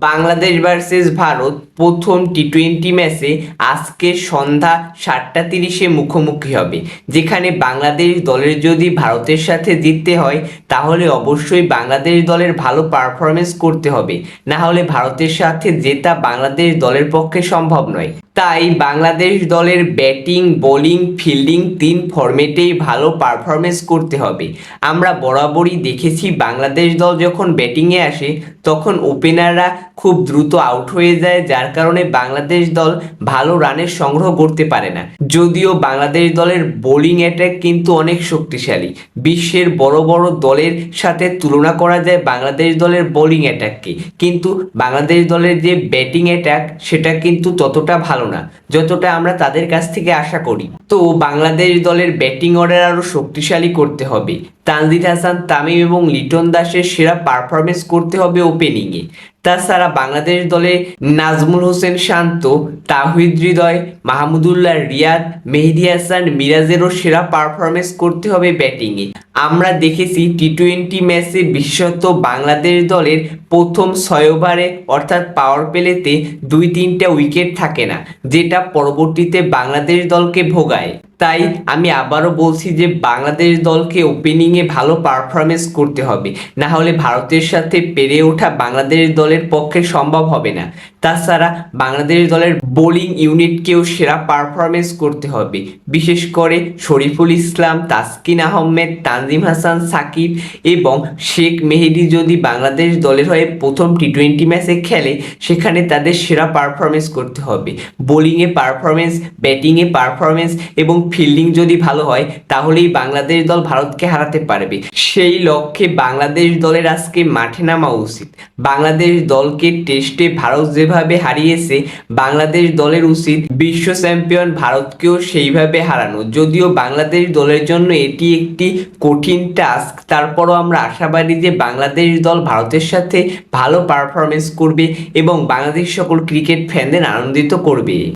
Bangladesh versus Bharat প্রথম T twenty ম্যাচে আজকে সন্ধ্যা সাতটা তিরিশে মুখোমুখি হবে। যেখানে বাংলাদেশ দলের যদি ভারতের সাথে জিততে হয়, তাহলে অবশ্যই বাংলাদেশ দলের ভালো পারফরমেন্স করতে হবে। না হলে ভারতের সাথে জেতা বাংলাদেশ দলের পক্ষে সম্ভব নয়। তাই বাংলাদেশ দলের ব্যাটিং, বোলিং, ফিল্ডিং তিন ফরম্যাটেই ভালো পারফরমেন্স করতে হবে। আমরা বরাবরই দেখেছি বাংলাদেশ দল যখন ব্যাটিংয়ে আসে, তখন ওপেনাররা খুব দ্রুত আউট হয়ে যায়, যার কারণে বাংলাদেশ দল ভালো রানের সংগ্রহ করতে পারে না। যদিও বাংলাদেশ দলের বোলিং অ্যাটাক কিন্তু অনেক শক্তিশালী। বিশ্বের বড় বড় দলের সাথে তুলনা করা যায় বাংলাদেশ দলের বোলিং অ্যাটাককে। কিন্তু বাংলাদেশ দলের যে ব্যাটিং অ্যাটাক, সেটা কিন্তু ততটা ভালো না, যতটা আমরা তাদের কাছ থেকে আশা করি। তো বাংলাদেশ দলের ব্যাটিং অর্ডার আরও শক্তিশালী করতে হবে। তানজিদ হাসান, তামিম এবং লিটন দাসের সেরা পারফরমেন্স করতে হবে ওপেনিংয়ে তাছাড়া বাংলাদেশ দলে নাজমুল হোসেন শান্ত, তাহিদ হৃদয়, মাহমুদুল্লাহ রিয়াদ, মেহেদি হাসান, মিরাজেরও সেরা পারফরমেন্স করতে হবে ব্যাটিংয়ে আমরা দেখেছি টি টোয়েন্টি ম্যাচে বিশেষত বাংলাদেশ দলের প্রথম ছয় ওভারে অর্থাৎ পাওয়ার প্লেতে দুই তিনটা উইকেট থাকে না, যেটা পরবর্তীতে বাংলাদেশ দলকে ভোগায়। তাই আমি আবারও বলছি যে বাংলাদেশ দলকে ওপেনিংয়ে ভালো পারফরমেন্স করতে হবে। না হলে ভারতের সাথে পেরে ওঠা বাংলাদেশ দলের পক্ষে সম্ভব হবে না। তাছাড়া বাংলাদেশ দলের বোলিং ইউনিটকেও সেরা পারফরমেন্স করতে হবে। বিশেষ করে শরীফুল ইসলাম, তাসকিন আহমেদ, তানজিম হাসান, সাকিব এবং শেখ মেহেদি যদি বাংলাদেশ দলের হয়ে প্রথম টি টোয়েন্টি ম্যাচে খেলে, সেখানে তাদের সেরা পারফরমেন্স করতে হবে। বোলিংয়ে পারফরমেন্স ব্যাটিংয়ে পারফরমেন্স এবং ফিল্ডিং যদি ভালো হয়, তাহলেই বাংলাদেশ দল ভারতকে হারাতে পারবে। সেই লক্ষ্যে বাংলাদেশ দলের আজকে মাঠে নামা উচিত। বাংলাদেশ দলকে টেস্টে ভারত যেভাবে হারিয়েছে, বাংলাদেশ দলের উচিত বিশ্ব চ্যাম্পিয়ন ভারতকেও সেইভাবে হারানো। যদিও বাংলাদেশ দলের জন্য এটি একটি কঠিন টাস্ক তারপরও আমরা আশাবাদী যে বাংলাদেশ দল ভারতের সাথে ভালো পারফরমেন্স করবে এবং বাংলাদেশ সকল ক্রিকেট ফ্যানদের আনন্দিত করবে।